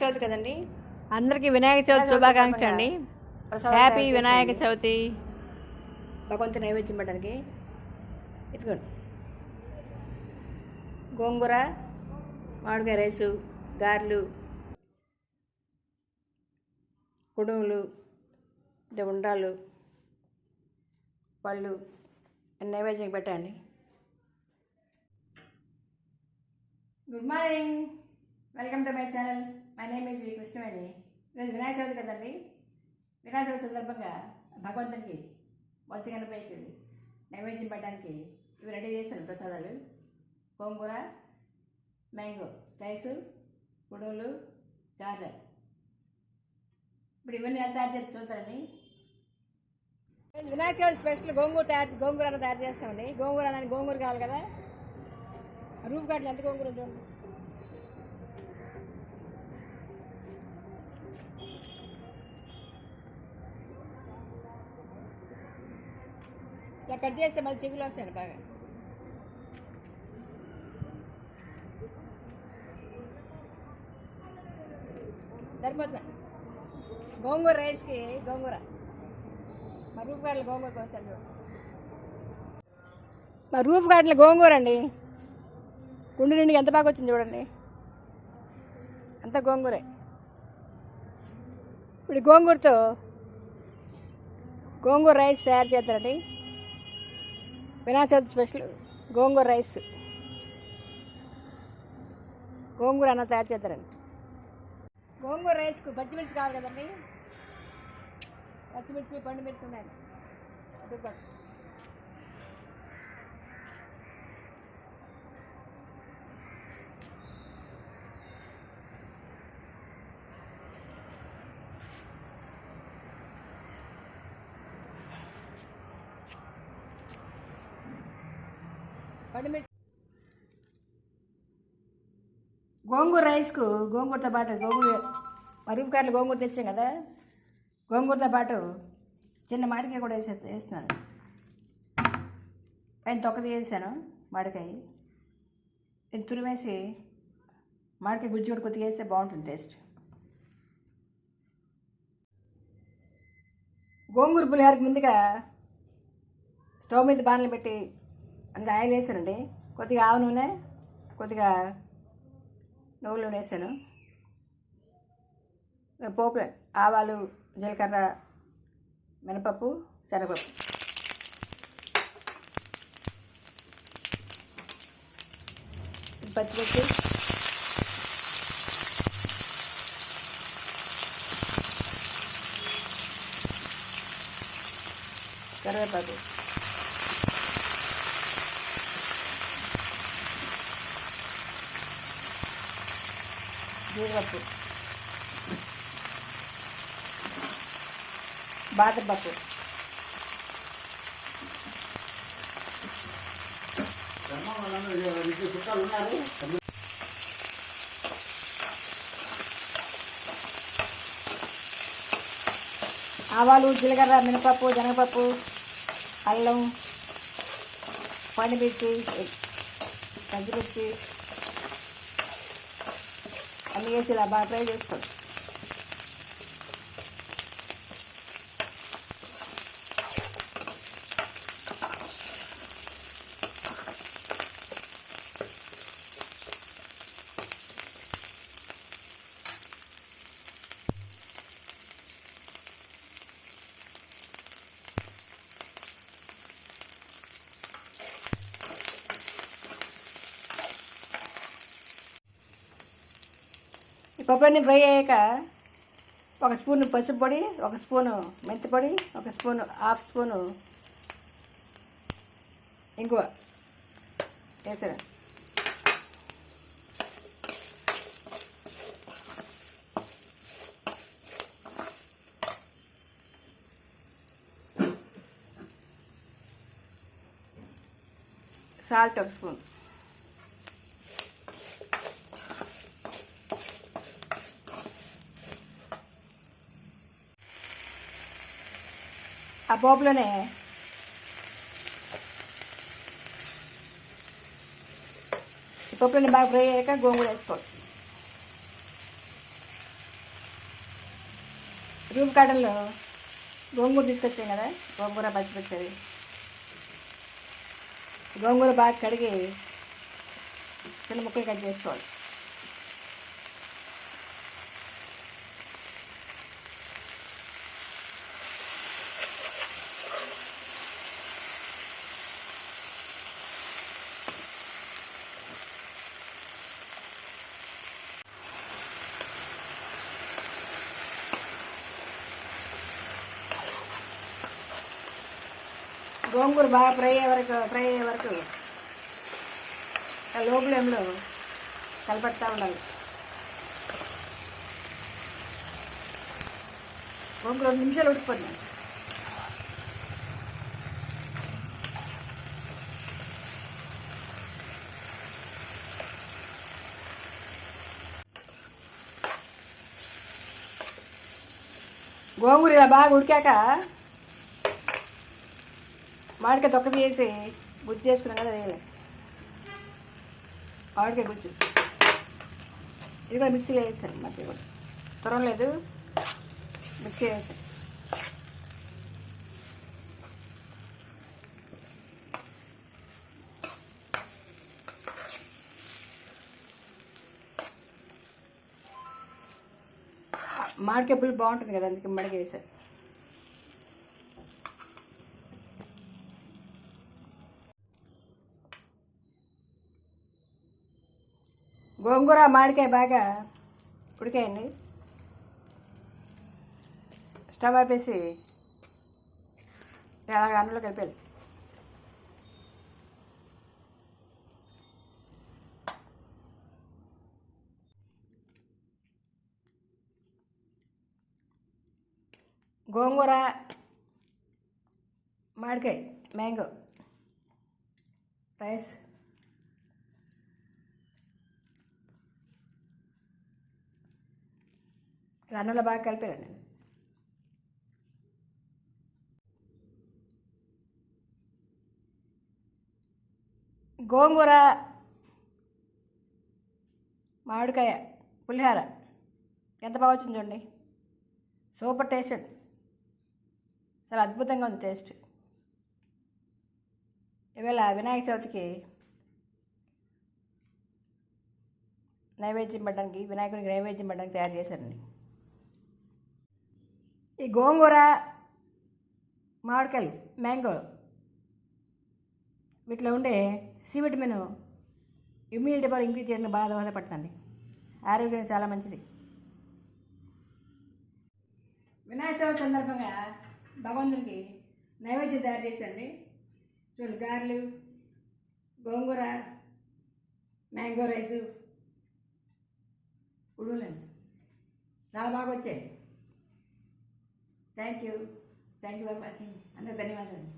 చవితి కదండి? అందరికీ వినాయక చవితి శుభాకాంక్షలు అండి హ్యాపీ వినాయక. చవితి. భగవంతు నైవేద్యం పెట్టడానికి. ఇదిగోండి. గోంగూర మామిడికాయ రైసు గారెలు కుడుములు అంటే ఉండాలు పళ్ళు అన్ని నైవేద్యం పెట్టండి. Good morning welcome to my channel. My name is V Krishnaveni. ఈరోజు వినాయక చవితి కదండి? వినాయక చవితి సందర్భంగా భగవంతునికి బొచ్చగనపైకి నైవేద్యం పెట్టడానికి ఇవి రెడీ చేశాను ప్రసాదాలు. గోంగూర మ్యాంగో రైసు గుడుములు గారెలు. ఇప్పుడు ఇవన్నీ ఎలా తయారు చేసి చూస్తారండి వినాయక చవితి స్పెషల్ గోంగూర తయారు గోంగూర తయారు చేస్తామండి? గోంగూర అని గోంగూర కావాలి కదా. రూఫ్ గార్డులు ఎంత గోంగూర చూడండి ఇలా కట్ చేస్తే మళ్ళీ చిగులు వస్తాయండి బాగా సరిపోతుంది గోంగూర రైస్కి గోంగూర మా రూఫ్ గోంగూర కోసం చూడండి మా రూఫ్ గార్డుల గోంగూర అండి గుండె నుండి ఎంత బాగా వచ్చింది చూడండి అంత గోంగూరే ఇప్పుడు గోంగూరతో గోంగూర రైస్ తయారు చేస్తారండి వినాయక చవితి స్పెషల్ గోంగూర రైస్. గోంగూర అన్న తయారు చేస్తారండి గోంగూర రైస్కు పచ్చిమిర్చి కావాలి కదండి. పచ్చిమిర్చి పండుమిర్చి ఉన్నాయండి గోంగూర రైస్కు గోంగూరతో పాటు గోంగూర మరుగు కార్లు గోంగూర తెచ్చాం కదా. గోంగూరతో పాటు చిన్న మాడికాయ కూడా వేసే వేస్తున్నాను. పైన తొక్కది వేసాను మాడికాయ. ఇది తురిమేసి మాడికాయ గుజ్జు కూడా కొద్దిగా వేస్తే బాగుంటుంది టేస్ట్. గోంగూర పులిహోరకి ముందుగా స్టవ్ మీద బాణలు పెట్టి అందులో ఆయిల్ వేసానండి. కొద్దిగా ఆవు నూనె కొద్దిగా నువ్వుల నూనె వేసాను. పోపు ఆవాలు జీలకర్ర మినపప్పు శనగపప్పు. పచ్చిమిర్చి. కరివేపాకు. జీడిపప్పు బాదపప్పు ఆవాలు జీలకర్ర మినపప్పు శనగపప్పు అల్లం పండుమిర్చి పచ్చిమిర్చి అన్నీ వేసి ఇలా బాగా ఫ్రై చేసుకోండి ఈ పప్పులన్నీ ఫ్రై అయ్యాక ఒక స్పూన్ పసుపు పొడి ఒక స్పూను మెంతి పొడి ఒక స్పూను హాఫ్ స్పూను ఇంగువ. వేసాను సాల్ట్ ఒక స్పూన్. ఆ పోపులోనే ఈ బాగా ఫ్రై అయ్యాక గోంగూర వేసుకోవాలి. రూమ్ కాటన్లో గోంగూర తీసుకొచ్చాం కదా గోంగూర పచ్చిమిర్చి గోంగూర బాగా కడిగి చిన్న ముక్కలు కట్ చేసుకోవాలి. గోంగూర బాగా ఫ్రై అయ్యే వరకు ఫ్రై అయ్యే వరకు ఆ లో ఫ్లేమ్లో కలపడతా ఉండాలి. గోంగూర రెండు నిమిషాలు ఉడికిపోతుంది. గోంగూర ఇలా బాగా ఉడికాక మామిడికాయ తొక్క తీసి గుజ్జు చేసుకున్నాం కదా వేయాలి మామిడికాయ గుజ్జు. ఇది కూడా మిక్సీలో వేసాను మధ్య కూడా. త్వరం లేదు. మిక్సీ వేసాను మామిడికాయ బాగుంటుంది కదా అందుకే మడికి వేసాను గోంగూర మామిడికాయ బాగా ఉడికాయండి. స్టవ్ ఆపేసి ఎలాగ అందులో కలిపాలి గోంగూర మామిడికాయ మ్యాంగో రైస్. అన్నంలో బాగా కలిపానండి గోంగూర మామిడికాయ పులిహార ఎంత బాగా వచ్చింది చూడండి. సూపర్ టేస్ట్ అండి. చాలా అద్భుతంగా ఉంది టేస్ట్. ఇవాళ వినాయక చవితికి నైవేద్యం పెట్టడానికి వినాయకునికి నైవేద్యం పెట్టడానికి తయారు చేశానండి ఈ గోంగూర మామిడికాయలు మ్యాంగో వీటిలో ఉండే C vitamin immunity power increase చేయడానికి బాగా దోహదపడుతుంది. ఆరోగ్యానికి చాలా మంచిది. వినాయక చవితి సందర్భంగా భగవంతునికి నైవేద్యం తయారు చేసండి చూడండి గారెలు గోంగూర మ్యాంగో రైసు ఉడులండి చాలా బాగా వచ్చాయి. thank you thank you for watching అందరికి ధన్యవాదాలు